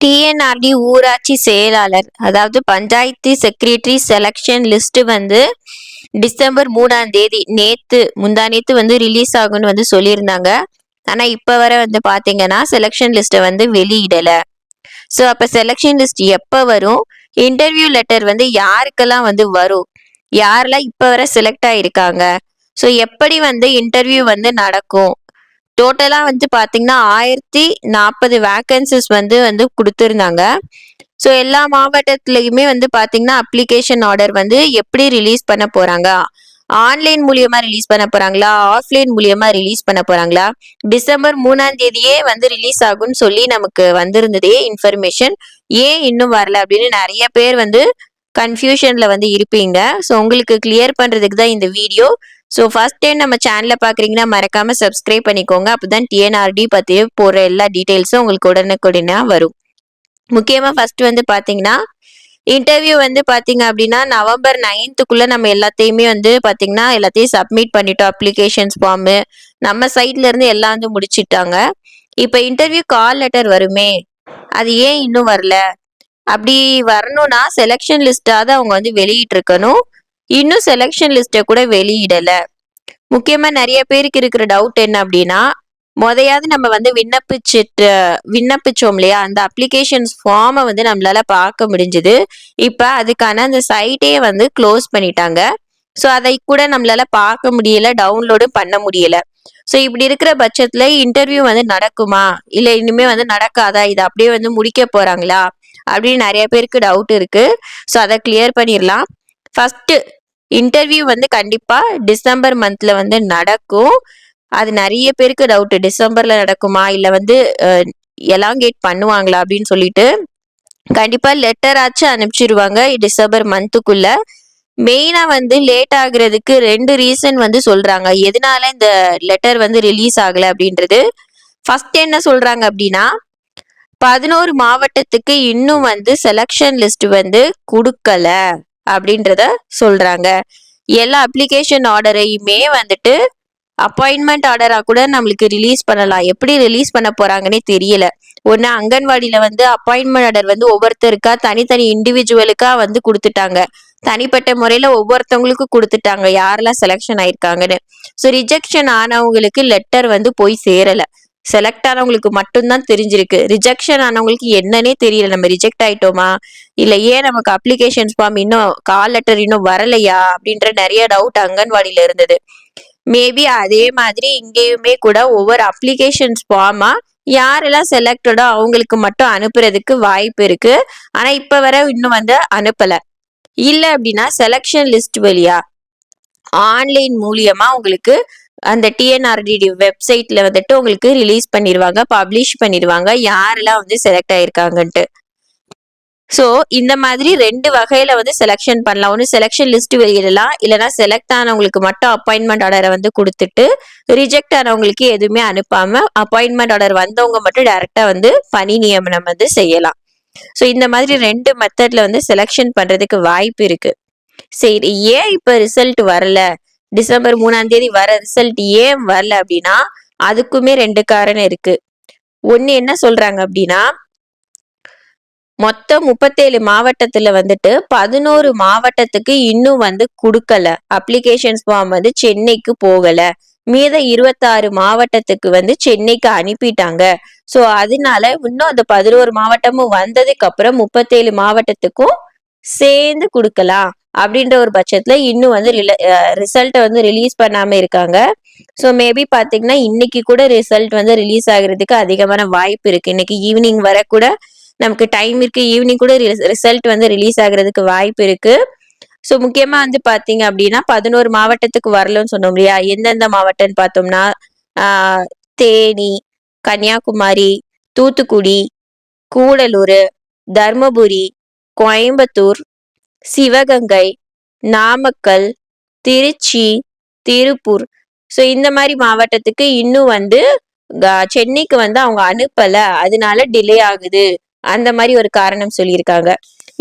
TNRD ஊராட்சி செயலாளர் அதாவது பஞ்சாயத்து செக்ரட்டரி செலெக்ஷன் லிஸ்ட் வந்து டிசம்பர் மூணாம் தேதி நேத்து முந்தா நேத்து வந்து ரிலீஸ் ஆகும்னு வந்து சொல்லியிருந்தாங்க. ஆனா இப்ப வர வந்து பாத்தீங்கன்னா செலக்ஷன் லிஸ்ட்டை வந்து வெளியிடல. ஸோ அப்ப செலெக்ஷன் லிஸ்ட் எப்ப வரும்? இன்டர்வியூ லெட்டர் வந்து யாருக்கெல்லாம் வந்து வரும்? யாரெல்லாம் இப்ப வர செலக்ட் ஆயிருக்காங்க? ஸோ எப்படி வந்து இன்டர்வியூ வந்து நடக்கும்? டோட்டலாக வந்து பார்த்தீங்கன்னா ஆயிரத்தி நாற்பது வேக்கன்சிஸ் வந்து வந்து கொடுத்துருந்தாங்க. ஸோ எல்லா மாவட்டத்துலையுமே வந்து பார்த்தீங்கன்னா அப்ளிகேஷன் ஆர்டர் வந்து எப்படி ரிலீஸ் பண்ண போகிறாங்க ஆன்லைன் மூலியமா ரிலீஸ் பண்ண போறாங்களா? ஆஃப்லைன் மூலியமா ரிலீஸ் பண்ண போறாங்களா? டிசம்பர் மூணாம் தேதியே வந்து ரிலீஸ் ஆகும்னு சொல்லி நமக்கு வந்திருந்ததே இன்ஃபர்மேஷன் ஏன் இன்னும் வரல அப்படின்னு நிறைய பேர் வந்து கன்ஃபியூஷன்ல வந்து இருப்பீங்க. ஸோ உங்களுக்கு கிளியர் பண்றதுக்கு தான் இந்த வீடியோ ஸோ ஃபர்ஸ்ட் டைம் நம்ம சேனலில் பார்க்குறீங்கன்னா மறக்காமல் சப்ஸ்கிரைப் பண்ணிக்கோங்க. அப்போதான் டிஎன்ஆர்டி பற்றி போடுற எல்லா டீட்டெயில்ஸும் உங்களுக்கு உடனுக்குடனே வரும். முக்கியமாக ஃபர்ஸ்ட் வந்து பார்த்தீங்கன்னா இன்டர்வியூ வந்து பார்த்தீங்க அப்படின்னா நவம்பர் நைன்த்துக்குள்ளே நம்ம எல்லாத்தையுமே வந்து பார்த்தீங்கன்னா எல்லாத்தையும் சப்மிட் பண்ணிட்டோம். அப்ளிகேஷன்ஸ் ஃபார்மு நம்ம சைட்லேருந்து எல்லாம் வந்து முடிச்சிட்டாங்க. இப்போ இன்டர்வியூ கால் லெட்டர் வருமே. அது ஏன் இன்னும் வரல? அப்படி வரணும்னா செலெக்ஷன் லிஸ்டாவது அவங்க வந்து வெளியிட்டிருக்கணும். இன்னும் செலெக்ஷன் லிஸ்ட்டை கூட வெளியிடலை. முக்கியமாக நிறைய பேருக்கு இருக்கிற டவுட் என்ன அப்படின்னா முதையாவது நம்ம வந்து விண்ணப்பிச்சிட்டு விண்ணப்பிச்சோம் இல்லையா? அந்த அப்ளிகேஷன்ஸ் ஃபார்மை வந்து நம்மளால பார்க்க முடிஞ்சுது. இப்போ அதுக்கான அந்த சைட்டே வந்து க்ளோஸ் பண்ணிட்டாங்க. ஸோ அதை கூட நம்மளால பார்க்க முடியல டவுன்லோடும் பண்ண முடியல. ஸோ இப்படி இருக்கிற பட்சத்துல இன்டர்வியூ வந்து நடக்குமா? இல்லை இனிமே வந்து நடக்காதா? இதை அப்படியே வந்து முடிக்க போறாங்களா? அப்படின்னு நிறைய பேருக்கு டவுட் இருக்கு. ஸோ அதை கிளியர் பண்ணிடலாம். ஃபர்ஸ்ட் இன்டர்வியூ வந்து கண்டிப்பாக டிசம்பர் மந்தில் வந்து நடக்கும். அது நிறைய பேருக்கு டவுட்டு டிசம்பரில் நடக்குமா? இல்லை வந்து எலாங்கேட் பண்ணுவாங்களா? அப்படின்னு சொல்லிட்டு கண்டிப்பாக லெட்டராச்சும் அனுப்பிச்சிருவாங்க டிசம்பர் மந்த்துக்குள்ள மெயினாக வந்து லேட் ஆகுறதுக்கு ரெண்டு ரீசன் வந்து சொல்கிறாங்க எதனால இந்த லெட்டர் வந்து ரிலீஸ் ஆகலை அப்படின்றது. ஃபர்ஸ்ட் என்ன சொல்கிறாங்க அப்படின்னா பதினோரு மாவட்டத்துக்கு இன்னும் வந்து செலக்ஷன் லிஸ்ட் வந்து கொடுக்கல. அப்படின்றத சொல்றாங்க. எல்லா அப்ளிகேஷன் ஆர்டரையுமே வந்துட்டு அப்பாயின்மெண்ட் ஆர்டராக கூட நம்மளுக்கு ரிலீஸ் பண்ணலாம். எப்படி ரிலீஸ் பண்ண போறாங்கன்னே தெரியல. ஒன்று அங்கன்வாடியில வந்து அப்பாயின்மெண்ட் ஆர்டர் வந்து ஒவ்வொருத்தருக்கா தனித்தனி இண்டிவிஜுவலுக்கா வந்து கொடுத்துட்டாங்க. தனிப்பட்ட முறையில ஒவ்வொருத்தவங்களுக்கும் கொடுத்துட்டாங்க. யாரெல்லாம் செலெக்ஷன் ஆயிருக்காங்கன்னு. ஸோ ரிஜெக்ஷன் ஆனவங்களுக்கு லெட்டர் வந்து போய் சேரல. செலக்ட் ஆனவங்களுக்கு மட்டும்தான் தெரிஞ்சிருக்கு. ரிஜெக்ஷன் ஆனவங்களுக்கு என்னன்னே தெரியல. நம்ம ரிஜெக்ட் ஆயிட்டோமா? இல்ல ஏன் நமக்கு அப்ளிகேஷன் ஃபார்ம் இன்னும் கால் லெட்டர் இன்னும் வரலையா? அப்படின்ற நிறைய டவுட் அங்கன்வாடியில இருந்தது. மேபி அதே மாதிரி இங்கேயுமே கூட ஒவ்வொரு அப்ளிகேஷன்ஸ் ஃபார்மா யாரெல்லாம் செலக்டடோ அவங்களுக்கு மட்டும் அனுப்புறதுக்கு வாய்ப்பு இருக்கு. ஆனா இப்ப வர இன்னும் வந்து அனுப்பல. இல்ல அப்படின்னா செலக்ஷன் லிஸ்ட் வழியா ஆன்லைன் மூலியமா உங்களுக்கு அந்த டிஎன்ஆர்டிடி வெப்சைட்ல வந்துட்டு உங்களுக்கு ரிலீஸ் பண்ணிடுவாங்க பப்ளிஷ் பண்ணிடுவாங்க யாரெல்லாம் வந்து செலக்ட் ஆயிருக்காங்கன்ட்டு. ஸோ இந்த மாதிரி ரெண்டு வகையில வந்து செலெக்ஷன் பண்ணலாம். ஒன்று செலெக்ஷன் லிஸ்ட் வெளியிடலாம். இல்லைனா செலக்ட் ஆனவங்களுக்கு மட்டும் அப்பாயின்மெண்ட் ஆர்டரை வந்து கொடுத்துட்டு ரிஜெக்ட் ஆனவங்களுக்கு எதுவுமே அனுப்பாம அப்பாயின்மெண்ட் ஆர்டர் வந்தவங்க மட்டும் டைரக்டா வந்து பணி நியமனம் வந்து செய்யலாம். ஸோ இந்த மாதிரி ரெண்டு மெத்தட்ல வந்து செலெக்ஷன் பண்றதுக்கு வாய்ப்பு இருக்கு. சரி ஏன் இப்போ ரிசல்ட் வரல? டிசம்பர் மூணாம் தேதி வர ரிசல்ட் ஏன் வரல அப்படின்னா அதுக்குமே ரெண்டு காரணம் இருக்கு. ஒன்னு என்ன சொல்றாங்க அப்படின்னா மொத்தம் முப்பத்தேழு மாவட்டத்துல வந்துட்டு பதினோரு மாவட்டத்துக்கு இன்னும் வந்து கொடுக்கல. அப்ளிகேஷன்ஸ் ஃபார்ம் வந்து சென்னைக்கு போகல. மீத இருபத்தாறு மாவட்டத்துக்கு வந்து சென்னைக்கு அனுப்பிட்டாங்க. ஸோ அதனால இன்னும் அந்த பதினோரு மாவட்டமும் வந்ததுக்கு அப்புறம் முப்பத்தேழு மாவட்டத்துக்கும் சேர்ந்து கொடுக்கலாம். அப்படின்ற ஒரு பட்சத்துல இன்னும் வந்து ரிசல்ட்டை வந்து ரிலீஸ் பண்ணாம இருக்காங்க. ஸோ மேபி பாத்தீங்கன்னா இன்னைக்கு கூட ரிசல்ட் வந்து ரிலீஸ் ஆகுறதுக்கு அதிகமான வாய்ப்பு இருக்கு. இன்னைக்கு ஈவினிங் வர கூட நமக்கு டைம் இருக்கு. ஈவினிங் கூட ரிசல்ட் வந்து ரிலீஸ் ஆகுறதுக்கு வாய்ப்பு இருக்கு. ஸோ முக்கியமா வந்து பாத்தீங்க அப்படின்னா பதினோரு மாவட்டத்துக்கு வரலன்னு சொன்னோம் இல்லையா? எந்தெந்த மாவட்டம்னு பார்த்தோம்னா தேனி கன்னியாகுமரி தூத்துக்குடி கூடலூர் தர்மபுரி கோயம்புத்தூர் சிவகங்கை நாமக்கல் திருச்சி திருப்பூர். ஸோ இந்த மாதிரி மாவட்டத்துக்கு இன்னும் வந்து சென்னைக்கு வந்து அவங்க அனுப்பல. அதனால டிலே ஆகுது. அந்த மாதிரி ஒரு காரணம் சொல்லியிருக்காங்க.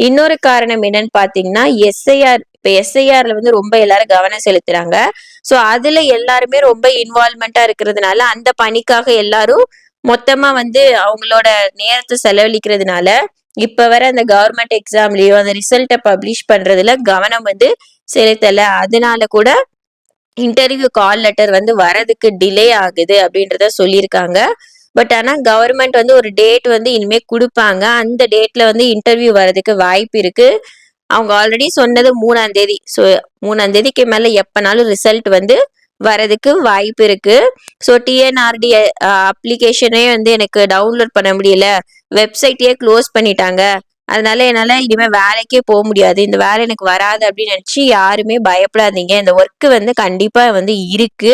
இன்னொரு காரணம் என்னன்னு பாத்தீங்கன்னா எஸ்ஐஆர் இப்ப எஸ்ஐஆர்ல வந்து ரொம்ப எல்லாரும் கவனம் செலுத்துறாங்க. சோ அதுல எல்லாருமே ரொம்ப இன்வால்மெண்டா இருக்கிறதுனால அந்த பணிக்காக எல்லாரும் மொத்தமா வந்து அவங்களோட நேரத்தை செலவழிக்கிறதுனால இப்ப வர அந்த கவர்மெண்ட் எக்ஸாம்லயோ அந்த ரிசல்ட்டை பப்ளிஷ் பண்றதுல கவனம் வந்து செலுத்தல. அதனால கூட இன்டர்வியூ கால் லெட்டர் வந்து வரதுக்கு டிலே ஆகுது அப்படின்றத சொல்லியிருக்காங்க. பட் ஆனால் கவர்மெண்ட் வந்து ஒரு டேட் வந்து இனிமே கொடுப்பாங்க. அந்த டேட்ல வந்து இன்டர்வியூ வரதுக்கு வாய்ப்பு இருக்கு. அவங்க ஆல்ரெடி சொன்னது மூணாம் தேதி. ஸோ மூணாம் தேதிக்கு மேல எப்பனாலும் ரிசல்ட் வந்து வரதுக்கு வாய்ப்பு இருக்கு. ஸோ டிஎன்ஆர்டி அப்ளிகேஷனே வந்து எனக்கு டவுன்லோட் பண்ண முடியல. வெப்சைட்டையே க்ளோஸ் பண்ணிட்டாங்க. அதனால என்னால் இனிமேல் வேலைக்கே போக முடியாது. இந்த வேலை எனக்கு வராது அப்படின்னு நினச்சி யாருமே பயப்படாதீங்க. இந்த ஒர்க்கு வந்து கண்டிப்பாக வந்து இருக்கு.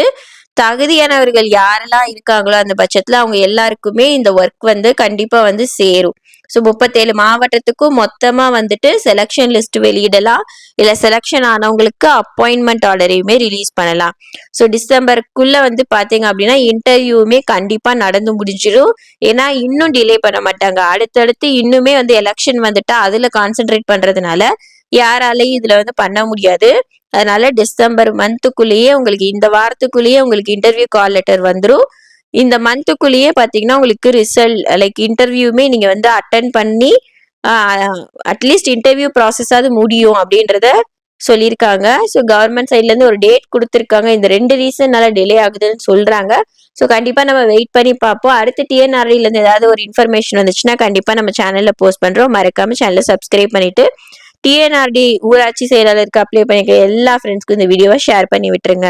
தகுதியானவர்கள் யாரெல்லாம் இருக்காங்களோ அந்த பட்சத்தில் அவங்க எல்லாருக்குமே இந்த ஒர்க் வந்து கண்டிப்பாக வந்து சேரும். ஸோ முப்பத்தேழு மாவட்டத்துக்கும் மொத்தமாக வந்துட்டு செலெக்ஷன் லிஸ்ட் வெளியிடலாம். இல்ல செலெக்ஷன் ஆனவங்களுக்கு அப்பாயின்மெண்ட் ஆர்டரையுமே ரிலீஸ் பண்ணலாம். ஸோ டிசம்பருக்குள்ள வந்து பார்த்தீங்க அப்படின்னா இன்டர்வியூமே கண்டிப்பாக நடந்து முடிஞ்சிடும் ஏன்னா இன்னும் டிலே பண்ண மாட்டாங்க. அடுத்தடுத்து இன்னுமே வந்து எலெக்ஷன் வந்துட்டா அதுல கான்சென்ட்ரேட் பண்றதுனால யாராலையும் இதுல வந்து பண்ண முடியாது. அதனால டிசம்பர் மந்த்துக்குள்ளேயே உங்களுக்கு இந்த வாரத்துக்குள்ளேயே உங்களுக்கு இன்டர்வியூ கால் லெட்டர் வந்துடும் இந்த மந்த்துக்குள்ளேயே பார்த்தீங்கன்னா உங்களுக்கு ரிசல்ட் லைக் இன்டர்வியூமே நீங்கள் வந்து அட்டன் பண்ணி அட்லீஸ்ட் இன்டர்வியூ ப்ராசஸாவது முடியும் அப்படின்றத சொல்லியிருக்காங்க. ஸோ கவர்மெண்ட் சைட்லேருந்து ஒரு டேட் கொடுத்துருக்காங்க. இந்த ரெண்டு ரீசன்னால டிலே ஆகுதுன்னு சொல்கிறாங்க ஸோ கண்டிப்பாக நம்ம வெயிட் பண்ணி பார்ப்போம். அடுத்து டிஎன்ஆர்இலேருந்து ஏதாவது ஒரு இன்ஃபர்மேஷன் வந்துச்சுன்னா கண்டிப்பாக நம்ம சேனலில் போஸ்ட் பண்ணுறோம் மறக்காமல் சேனலை சப்ஸ்கிரைப் பண்ணிவிட்டு டிஎன்ஆர்டி ஊராட்சி செயலாளருக்கு அப்ளை பண்ணிக்க எல்லா ஃப்ரெண்ட்ஸ்க்கும் இந்த வீடியோவை ஷேர் பண்ணி விட்டுருங்க.